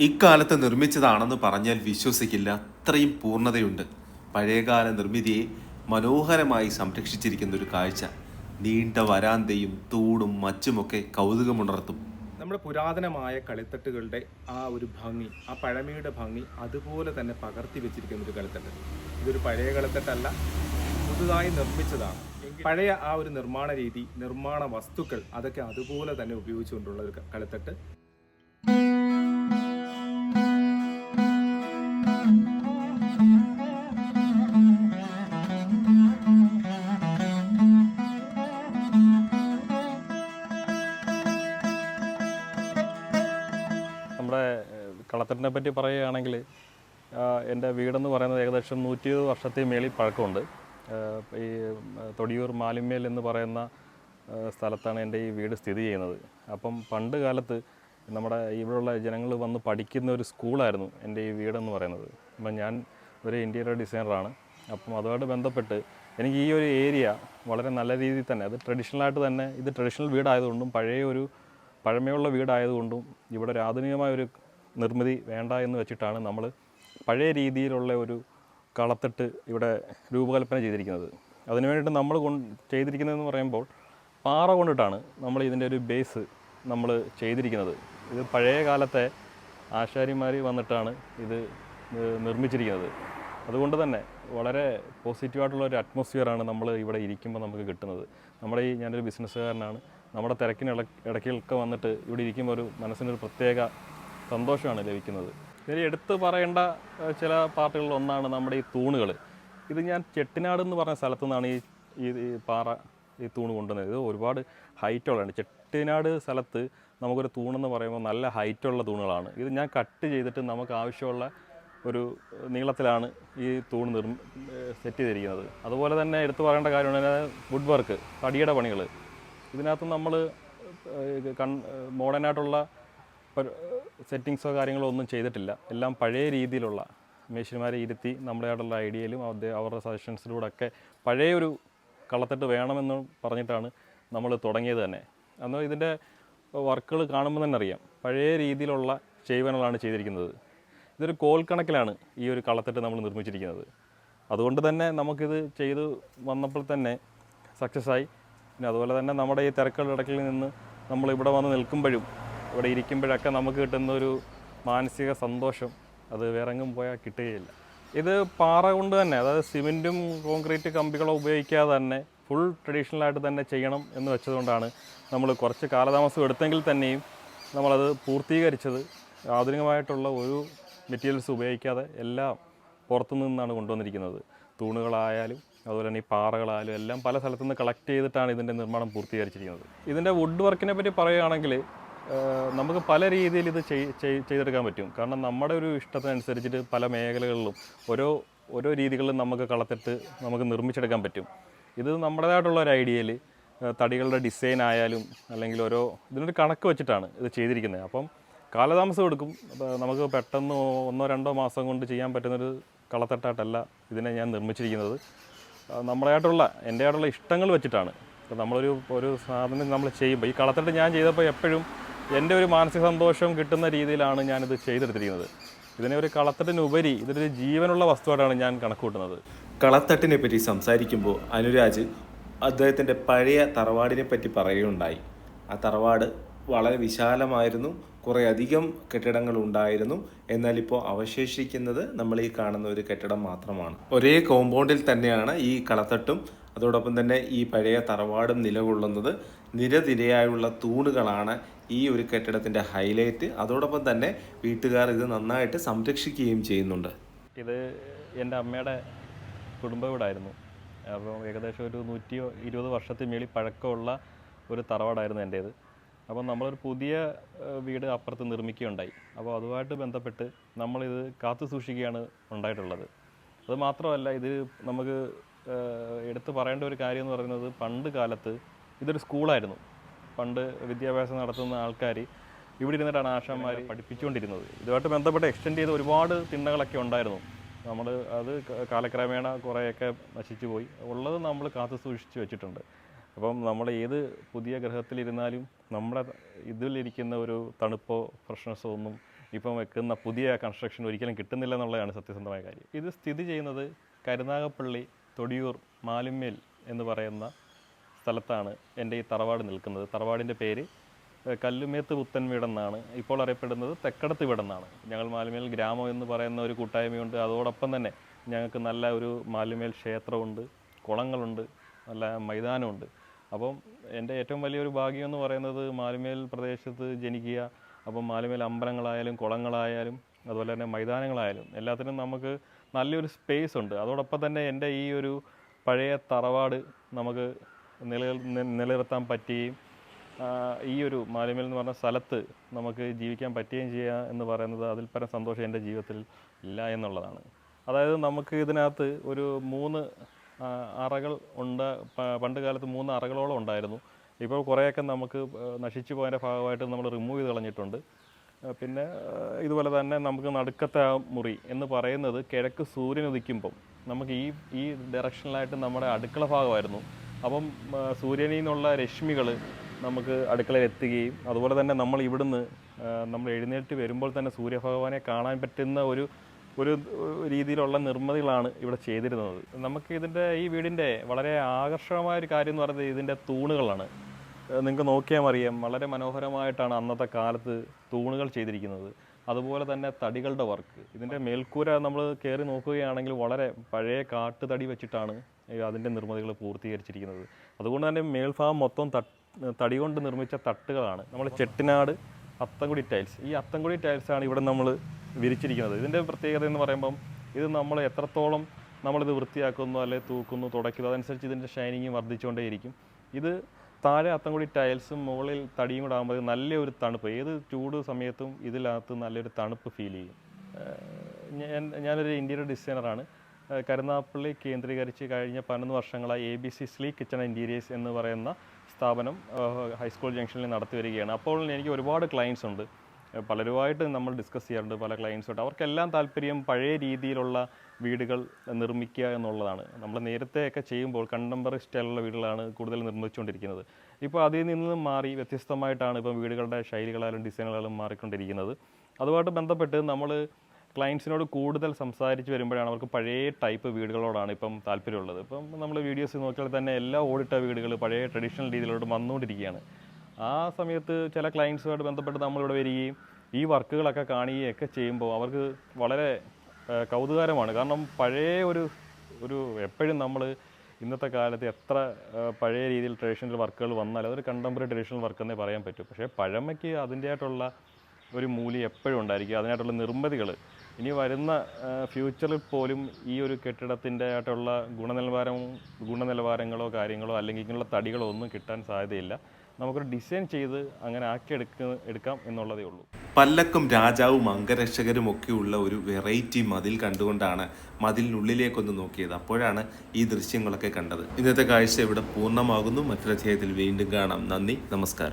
ഇക്കാലത്ത് നിർമ്മിച്ചതാണെന്ന് പറഞ്ഞാൽ വിശ്വസിക്കില്ല. അത്രയും പൂർണതയുണ്ട്. പഴയകാല നിർമ്മിതിയെ മനോഹരമായി സംരക്ഷിച്ചിരിക്കുന്ന ഒരു കാഴ്ച. നീണ്ട വരാന്തയും തൂടും മച്ചുമൊക്കെ കൗതുകമുണർത്തും. നമ്മുടെ പുരാതനമായ കളിത്തട്ടുകളുടെ ആ ഒരു ഭംഗി ആ പഴമയുടെ ഭംഗി അതുപോലെ തന്നെ പകർത്തി വെച്ചിരിക്കുന്ന ഒരു കളിത്തട്ട്. ഇതൊരു പഴയ കളിത്തട്ടല്ല പുതുതായി നിർമ്മിച്ചതാണ്. പഴയ ആ ഒരു നിർമ്മാണ രീതി നിർമ്മാണ വസ്തുക്കൾ അതൊക്കെ അതുപോലെ തന്നെ ഉപയോഗിച്ചുകൊണ്ടുള്ള ഒരു കളിത്തട്ട്. ഏഹ്, പറ്റി പറയുകയാണെങ്കിൽ എന്റെ വീടെന്ന് പറയുന്നത് ഏകദേശം നൂറ്റി ഇരുപത് വർഷത്തെ മേളിൽ പഴക്കമുണ്ട്. ഈ തൊടിയൂർ മാലിന്മേൽ എന്ന് പറയുന്ന സ്ഥലത്താണ് എന്റെ ഈ വീട് സ്ഥിതി ചെയ്യുന്നത്. അപ്പം പണ്ട് കാലത്ത് നമ്മുടെ ഇവിടെയുള്ള ജനങ്ങൾ വന്ന് പഠിക്കുന്ന ഒരു സ്കൂളായിരുന്നു എന്റെ ഈ വീടെന്ന് പറയുന്നത്. അപ്പം ഞാൻ ഒരു ഇന്റീരിയർ ഡിസൈനറാണ്. അപ്പം അതുമായിട്ട് ബന്ധപ്പെട്ട് എനിക്ക് ഈ ഒരു ഏരിയ വളരെ നല്ല രീതിയിൽ തന്നെ അത് ട്രഡീഷണലായിട്ട് തന്നെ ഇത് ട്രഡീഷണൽ വീടായതുകൊണ്ടും പഴയ ഒരു പഴമയുള്ള വീടായതുകൊണ്ടും ഇവിടെ ഒരു ആധുനികമായ ഒരു നിർമ്മിതി വേണ്ട എന്ന് വെച്ചിട്ടാണ് നമ്മൾ പഴയ രീതിയിലുള്ള ഒരു കളത്തിട്ട് ഇവിടെ രൂപകൽപ്പന ചെയ്തിരിക്കുന്നത്. അതിനു വേണ്ടിയിട്ട് നമ്മൾ കൊണ്ട് ചെയ്തിരിക്കുന്നതെന്ന് പറയുമ്പോൾ പാറ കൊണ്ടിട്ടാണ് നമ്മൾ ഇതിന്റെ ഒരു ബേസ് നമ്മൾ ചെയ്തിരിക്കുന്നത്. ഇത് പഴയ കാലത്തെ ആശാരിമാർ വന്നിട്ടാണ് ഇത് നിർമ്മിച്ചിരിക്കുന്നത്. അതുകൊണ്ട് തന്നെ വളരെ പോസിറ്റീവായിട്ടുള്ള ഒരു അറ്റ്മോസ്ഫിയറാണ് നമ്മൾ ഇവിടെ ഇരിക്കുമ്പോൾ നമുക്ക് കിട്ടുന്നത്. നമ്മുടെ ഈ ഞാനൊരു ബിസിനസ്സുകാരനാണ് നമ്മുടെ തിരക്കിന് ഇട ഇടയ്ക്കൊക്കെ വന്നിട്ട് ഇവിടെ ഇരിക്കുമ്പോൾ ഒരു മനസ്സിനൊരു പ്രത്യേക സന്തോഷമാണ് ലഭിക്കുന്നത്. ഇതിൽ എടുത്തു പറയേണ്ട ചില പാർട്ടുകളിൽ ഒന്നാണ് നമ്മുടെ ഈ തൂണുകൾ. ഇത് ഞാൻ ചെട്ടിനാട് എന്ന് പറഞ്ഞ സ്ഥലത്തു നിന്നാണ് ഈ ഈ പാറ ഈ തൂണ് കൊണ്ടുവന്നത്. ഇത് ഒരുപാട് ഹൈറ്റുള്ളതാണ്. ചെട്ടിനാട് സ്ഥലത്ത് നമുക്കൊരു തൂണെന്ന് പറയുമ്പോൾ നല്ല ഹൈറ്റുള്ള തൂണുകളാണ്. ഇത് ഞാൻ കട്ട് ചെയ്തിട്ട് നമുക്ക് ആവശ്യമുള്ള ഒരു നീളത്തിലാണ് ഈ തൂണ് നിർ സെറ്റ് ചെയ്തിരിക്കുന്നത്. അതുപോലെ തന്നെ എടുത്തു പറയേണ്ട കാര്യമാണ് വുഡ് വർക്ക് തടിയുടെ പണികൾ. ഇതിനകത്ത് നമ്മൾ കൺ മോഡേണായിട്ടുള്ള സെറ്റിങ്സോ കാര്യങ്ങളോ ഒന്നും ചെയ്തിട്ടില്ല. എല്ലാം പഴയ രീതിയിലുള്ള മേശന്മാരെ ഇരുത്തി നമ്മുടെ അവിടെയുള്ള ഐഡിയയിലും അവരുടെ സജഷൻസിലൂടെ ഒക്കെ പഴയ ഒരു കളത്തട്ട് വേണമെന്ന് പറഞ്ഞിട്ടാണ് നമ്മൾ തുടങ്ങിയത് തന്നെ. അന്ന് ഇതിന്റെ വർക്കുകൾ കാണുമ്പോൾ തന്നെ അറിയാം. പഴയ രീതിയിലുള്ള ചെയ്വനകളാണ് ചെയ്തിരിക്കുന്നത്. ഇതൊരു കോൽ കണക്കിലാണ് ഈ ഒരു കളത്തിട്ട് നമ്മൾ നിർമ്മിച്ചിരിക്കുന്നത്. അതുകൊണ്ട് തന്നെ നമുക്കിത് ചെയ്ത് വന്നപ്പോൾ തന്നെ സക്സസ് ആയി. പിന്നെ അതുപോലെ തന്നെ നമ്മുടെ ഈ തിരക്കുകളുടെ ഇടയ്ക്കിൽ നിന്ന് നമ്മൾ ഇവിടെ വന്ന് നിൽക്കുമ്പോഴും ഇവിടെ ഇരിക്കുമ്പോഴൊക്കെ നമുക്ക് കിട്ടുന്ന ഒരു മാനസിക സന്തോഷം അത് വേറെങ്ങും പോയാൽ കിട്ടുകയില്ല. ഇത് പാറ കൊണ്ട് തന്നെ അതായത് സിമെന്റും കോൺക്രീറ്റ് കമ്പികളോ ഉപയോഗിക്കാതെ തന്നെ ഫുൾ ട്രഡീഷണലായിട്ട് തന്നെ ചെയ്യണം എന്ന് വെച്ചതുകൊണ്ടാണ് നമ്മൾ കുറച്ച് കാലതാമസം എടുത്തെങ്കിൽ തന്നെയും നമ്മളത് പൂർത്തീകരിച്ചത്. ആധുനികമായിട്ടുള്ള ഒരു മെറ്റീരിയൽസ് ഉപയോഗിക്കാതെ എല്ലാം പുറത്തു നിന്നാണ് കൊണ്ടുവന്നിരിക്കുന്നത്. തൂണുകളായാലും അതുപോലെ തന്നെ ഈ പാറകളായാലും എല്ലാം പല സ്ഥലത്തുനിന്ന് കളക്ട് ചെയ്തിട്ടാണ് ഇതിന്റെ നിർമ്മാണം പൂർത്തീകരിച്ചിരിക്കുന്നത്. ഇതിന്റെ വുഡ് വർക്കിനെ പറ്റി പറയുകയാണെങ്കിൽ നമുക്ക് പല രീതിയിൽ ഇത് ചെയ്- ചെയ്- ചെയ്തെടുക്കാൻ പറ്റും. കാരണം നമ്മുടെ ഒരു ഇഷ്ടത്തിനനുസരിച്ചിട്ട് പല മേഖലകളിലും ഓരോ ഓരോ രീതികളിലും നമുക്ക് കളത്തിട്ട് നമുക്ക് നിർമ്മിച്ചെടുക്കാൻ പറ്റും. ഇത് നമ്മുടേതായിട്ടുള്ള ഒരു ഐഡിയയിൽ തടികളുടെ ഡിസൈൻ ആയാലും അല്ലെങ്കിൽ ഓരോ ഇതിനൊരു കണക്ക് വെച്ചിട്ടാണ് ഇത് ചെയ്തിരിക്കുന്നത്. അപ്പം കാലതാമസം എടുക്കും. നമുക്ക് പെട്ടെന്ന് ഒന്നോ രണ്ടോ മാസം കൊണ്ട് ചെയ്യാൻ പറ്റുന്നൊരു കളത്തട്ടായിട്ടല്ല ഇതിനെ ഞാൻ നിർമ്മിച്ചിരിക്കുന്നത്. നമ്മളായിട്ടുള്ള എന്റെ ആയിട്ടുള്ള ഇഷ്ടങ്ങൾ വെച്ചിട്ടാണ്. നമ്മളൊരു ഒരു സാധനം നമ്മൾ ചെയ്യുമ്പോൾ ഈ കളത്തട്ട് ഞാൻ ചെയ്തപ്പോൾ എപ്പോഴും എന്റെ ഒരു മാനസിക സന്തോഷം കിട്ടുന്ന രീതിയിലാണ് ഞാനിത് ചെയ്തെടുത്തിരിക്കുന്നത്. ഇതിനെ ഒരു കളത്തട്ടിനുപരി ഇതൊരു ജീവനുള്ള വസ്തുവായിട്ടാണ് ഞാൻ കണക്ക് കൂട്ടുന്നത് കളത്തട്ടിനെ പറ്റി സംസാരിക്കുമ്പോൾ അനുരാജ് അദ്ദേഹത്തിന്റെ പഴയ തറവാടിനെ പറ്റി പറയുകയുണ്ടായി. ആ തറവാട് വളരെ വിശാലമായിരുന്നു കുറേ അധികം കെട്ടിടങ്ങൾ ഉണ്ടായിരുന്നു എന്നാൽ ഇപ്പോൾ അവശേഷിക്കുന്നത് നമ്മൾ ഈ കാണുന്ന ഒരു കെട്ടിടം മാത്രമാണ്. ഒരേ കോമ്പൗണ്ടിൽ തന്നെയാണ് ഈ കളത്തട്ടും അതോടൊപ്പം തന്നെ ഈ പഴയ തറവാടും നിലകൊള്ളുന്നത്. നിരനിരയായുള്ള തൂണുകളാണ് ഈ ഒരു കെട്ടിടത്തിന്റെ ഹൈലൈറ്റ്. അതോടൊപ്പം തന്നെ വീട്ടുകാർ ഇത് നന്നായിട്ട് സംരക്ഷിക്കുകയും ചെയ്യുന്നുണ്ട്. ഇത് എന്റെ അമ്മയുടെ കുടുംബ വീടായിരുന്നു. അപ്പോൾ ഏകദേശം ഒരു നൂറ്റി ഇരുപത് വർഷത്തിന് മേളിൽ പഴക്കമുള്ള ഒരു തറവാടായിരുന്നു എന്റേത്. അപ്പോൾ നമ്മളൊരു പുതിയ വീട് അപ്പുറത്ത് നിർമ്മിക്കുകയുണ്ടായി. അപ്പോൾ അതുമായിട്ട് ബന്ധപ്പെട്ട് നമ്മളിത് കാത്തു സൂക്ഷിക്കുകയാണ് ഉണ്ടായിട്ടുള്ളത്. അത് മാത്രമല്ല ഇത് നമുക്ക് എടുത്തു പറയേണ്ട ഒരു കാര്യം എന്ന് പറയുന്നത് പണ്ട് കാലത്ത് ഇതൊരു സ്കൂളായിരുന്നു. പണ്ട് വിദ്യാഭ്യാസം നടത്തുന്ന ആൾക്കാർ ഇവിടെ ഇരുന്നിട്ടാണ് ആശാന്മാർ പഠിപ്പിച്ചുകൊണ്ടിരുന്നത്. ഇതുമായിട്ട് ബന്ധപ്പെട്ട് എക്സ്റ്റെൻഡ് ചെയ്ത ഒരുപാട് തിണ്ണകളൊക്കെ ഉണ്ടായിരുന്നു. നമ്മൾ അത് കാലക്രമേണ കുറേയൊക്കെ നശിച്ചു പോയി. ഉള്ളത് നമ്മൾ കാത്തു സൂക്ഷിച്ച് വെച്ചിട്ടുണ്ട്. അപ്പം നമ്മൾ ഏത് പുതിയ ഗ്രഹത്തിലിരുന്നാലും നമ്മുടെ ഇതിലിരിക്കുന്ന ഒരു തണുപ്പോ ഫ്രഷ്നെസ്സോ ഒന്നും ഇപ്പം വെക്കുന്ന പുതിയ കൺസ്ട്രക്ഷൻ ഒരിക്കലും കിട്ടുന്നില്ല എന്നുള്ളതാണ് സത്യസന്ധമായ കാര്യം. ഇത് സ്ഥിതി ചെയ്യുന്നത് കരുനാഗപ്പള്ളി തൊടിയൂർ മാലിന്മേൽ എന്ന് പറയുന്ന സ്ഥലത്താണ് എന്റെ ഈ തറവാട് നിൽക്കുന്നത്. തറവാടിന്റെ പേര് കല്ലുമേത്ത് പുത്തൻ വീടെന്നാണ് ഇപ്പോൾ അറിയപ്പെടുന്നത്. തെക്കടത്ത് വീടെന്നാണ് ഞങ്ങൾ മാലിമേൽ ഗ്രാമം എന്ന് പറയുന്ന ഒരു കൂട്ടായ്മയുണ്ട്. അതോടൊപ്പം തന്നെ ഞങ്ങൾക്ക് നല്ല ഒരു മാലിമേൽ ക്ഷേത്രമുണ്ട് കുളങ്ങളുണ്ട് നല്ല മൈതാനമുണ്ട്. അപ്പം എന്റെ ഏറ്റവും വലിയൊരു ഭാഗ്യം എന്ന് പറയുന്നത് മാലിമേൽ പ്രദേശത്ത് ജനിക്കുക അപ്പം മാലിമേൽ അമ്പലങ്ങളായാലും കുളങ്ങളായാലും അതുപോലെ തന്നെ മൈതാനങ്ങളായാലും എല്ലാത്തിനും നമുക്ക് നല്ലൊരു സ്പേസ് ഉണ്ട്. അതോടൊപ്പം തന്നെ എന്റെ ഈ ഒരു പഴയ തറവാട് നമുക്ക് നിലനിൽ നി- നിലനിർത്താൻ പറ്റുകയും ഈ ഒരു മാലിന്മേൽ എന്ന് പറഞ്ഞ സ്ഥലത്ത് നമുക്ക് ജീവിക്കാൻ പറ്റുകയും ചെയ്യുക എന്ന് പറയുന്നത് അതിൽ പരം സന്തോഷം എന്റെ ജീവിതത്തിൽ ഇല്ല എന്നുള്ളതാണ്. അതായത് നമുക്ക് ഇതിനകത്ത് ഒരു മൂന്ന് അറകൾ ഉണ്ട്. പണ്ട് കാലത്ത് മൂന്ന് അറകളോളം ഉണ്ടായിരുന്നു. ഇപ്പോൾ കുറേയൊക്കെ നമുക്ക് നശിച്ചു പോയതിന്റെ ഭാഗമായിട്ട് നമ്മൾ റിമൂവ് ചെയ്ത് കളഞ്ഞിട്ടുണ്ട്. പിന്നെ ഇതുപോലെ തന്നെ നമുക്ക് നടുക്കത്തെ ആ മുറി എന്ന് പറയുന്നത് കിഴക്ക് സൂര്യൻ ഉദിക്കുമ്പം നമുക്ക് ഈ ഈ ഡയറക്ഷനിലായിട്ട് നമ്മുടെ അടുക്കള ഭാഗമായിരുന്നു. അപ്പം സൂര്യനിൽ നിന്നുള്ള രശ്മികൾ നമുക്ക് അടുക്കളയിൽ എത്തുകയും അതുപോലെ തന്നെ നമ്മൾ ഇവിടുന്ന് നമ്മൾ എഴുന്നേറ്റ് വരുമ്പോൾ തന്നെ സൂര്യഭഗവാനെ കാണാൻ പറ്റുന്ന ഒരു ഒരു രീതിയിലുള്ള നിർമ്മിതികളാണ് ഇവിടെ ചെയ്തിരുന്നത്. നമുക്ക് ഇതിന്റെ ഈ വീടിന്റെ വളരെ ആകർഷകമായ ഒരു കാര്യം എന്ന് പറയുന്നത് ഇതിന്റെ തൂണുകളാണ്. നിങ്ങൾക്ക് നോക്കിയാൽ അറിയാം വളരെ മനോഹരമായിട്ടാണ് അന്നത്തെ കാലത്ത് തൂണുകൾ ചെയ്തിരിക്കുന്നത്. അതുപോലെ തന്നെ തടികളുടെ വർക്ക്. ഇതിന്റെ മേൽക്കൂര നമ്മൾ കയറി നോക്കുകയാണെങ്കിൽ വളരെ പഴയ കാട്ടുതടി വെച്ചിട്ടാണ് അതിന്റെ നിർമ്മിതികൾ പൂർത്തീകരിച്ചിരിക്കുന്നത്. അതുകൊണ്ട് തന്നെ മേൽഭാഗം മൊത്തം തടി കൊണ്ട് നിർമ്മിച്ച തട്ടുകളാണ്. നമ്മൾ ചെട്ടിനാട് അത്തംകുടി ടൈൽസ്. ഈ അത്തംകുടി ടൈൽസാണ് ഇവിടെ നമ്മൾ വിരിച്ചിരിക്കുന്നത്. ഇതിന്റെ പ്രത്യേകത എന്ന് പറയുമ്പം ഇത് നമ്മൾ എത്രത്തോളം നമ്മളിത് വൃത്തിയാക്കുന്നു അല്ലെങ്കിൽ തൂക്കുന്നു തുടയ്ക്കുന്നു അതനുസരിച്ച് ഇതിന്റെ ഷൈനിങ് വർദ്ധിച്ചുകൊണ്ടേയിരിക്കും. ഇത് താഴെ അത്തംകുടി ടൈൽസും മുകളിൽ തടിയും കൂടെ ആകുമ്പോൾ നല്ലൊരു തണുപ്പ്. ഏത് ചൂട് സമയത്തും ഇതിനകത്ത് നല്ലൊരു തണുപ്പ് ഫീൽ ചെയ്യും. ഞാൻ ഞാനൊരു ഇന്റീരിയർ ഡിസൈനറാണ് കരുനാപ്പള്ളി കേന്ദ്രീകരിച്ച് കഴിഞ്ഞ പതിനൊന്ന് വർഷങ്ങളായി A B C sleigh kitchen interiors എന്ന് പറയുന്ന സ്ഥാപനം ഹൈസ്കൂൾ ജംഗ്ഷനിൽ നടത്തി വരികയാണ്. അപ്പോൾ എനിക്ക് ഒരുപാട് ക്ലയൻസ് ഉണ്ട്. പലരുമായിട്ട് നമ്മൾ ഡിസ്കസ് ചെയ്യാറുണ്ട് പല ക്ലയൻസുമായിട്ട് അവർക്കെല്ലാം താല്പര്യം പഴയ രീതിയിലുള്ള വീടുകൾ നിർമ്മിക്കുക എന്നുള്ളതാണ്. നമ്മൾ നേരത്തെയൊക്കെ ചെയ്യുമ്പോൾ കണ്ടംപററി സ്റ്റൈലുള്ള വീടുകളാണ് കൂടുതൽ നിർമ്മിച്ചുകൊണ്ടിരിക്കുന്നത്. ഇപ്പോൾ അതിൽ നിന്ന് മാറി വ്യത്യസ്തമായിട്ടാണ് ഇപ്പം വീടുകളുടെ ശൈലികളായാലും ഡിസൈനുകളായാലും മാറിക്കൊണ്ടിരിക്കുന്നത്. അതുമായിട്ട് ബന്ധപ്പെട്ട് നമ്മൾ ക്ലയൻസിനോട് കൂടുതൽ സംസാരിച്ച് വരുമ്പോഴാണ് അവർക്ക് പഴയ ടൈപ്പ് വീടുകളോടാണ് ഇപ്പം താല്പര്യമുള്ളത്. ഇപ്പം നമ്മൾ വീഡിയോസ് നോക്കിയാൽ തന്നെ എല്ലാ ഓടിട്ട വീടുകൾ പഴയ ട്രഡീഷണൽ രീതിയിലോട്ട് വന്നുകൊണ്ടിരിക്കുകയാണ്. ആ സമയത്ത് ചില ക്ലയൻസുമായിട്ട് ബന്ധപ്പെട്ട് നമ്മളിവിടെ വരികയും ഈ വർക്കുകളൊക്കെ കാണുകയൊക്കെ ചെയ്യുമ്പോൾ അവർക്ക് വളരെ ആ, കൗതുകകരമാണ്. കാരണം പഴയ ഒരു ഒരു എപ്പോഴും നമ്മൾ ഇന്നത്തെ കാലത്ത് എത്ര പഴയ രീതിയിൽ ട്രഡീഷണൽ വർക്കുകൾ വന്നാലും അതൊരു കണ്ടംപററി ട്രഡീഷണൽ വർക്ക് എന്നേ പറയാൻ പറ്റും. പക്ഷേ പഴമയ്ക്ക് അതിന്റെതായിട്ടുള്ള ഒരു മൂല്യം എപ്പോഴും ഉണ്ടായിരിക്കും. അതിനായിട്ടുള്ള നിർമ്മിതികൾ ഇനി വരുന്ന ഫ്യൂച്ചറിൽ പോലും ഈ ഒരു കെട്ടിടത്തിന്റെ ആയിട്ടുള്ള ഗുണനിലവാരം ഗുണനിലവാരങ്ങളോ കാര്യങ്ങളോ അല്ലെങ്കിൽ ഇങ്ങനെയുള്ള തടികളോ ഒന്നും കിട്ടാൻ സാധ്യതയില്ല. നമുക്കൊരു ഡിസൈൻ ചെയ്ത് അങ്ങനെ ആക്കി എടുക്ക എടുക്കാം എന്നുള്ളതേ ഉള്ളൂ. പല്ലക്കും രാജാവും അംഗരക്ഷകരും ഒക്കെയുള്ള ഒരു വെറൈറ്റി മതിൽ കണ്ടുകൊണ്ടാണ് മതിലിനുള്ളിലേക്കൊന്ന് നോക്കിയത്. അപ്പോഴാണ് ഈ ദൃശ്യങ്ങളൊക്കെ കണ്ടത്. ഇന്നത്തെ കാഴ്ച ഇവിടെ പൂർണമാകുന്നു. മറ്റൊരു അധ്യായത്തിൽ വീണ്ടും കാണാം. നന്ദി നമസ്കാരം.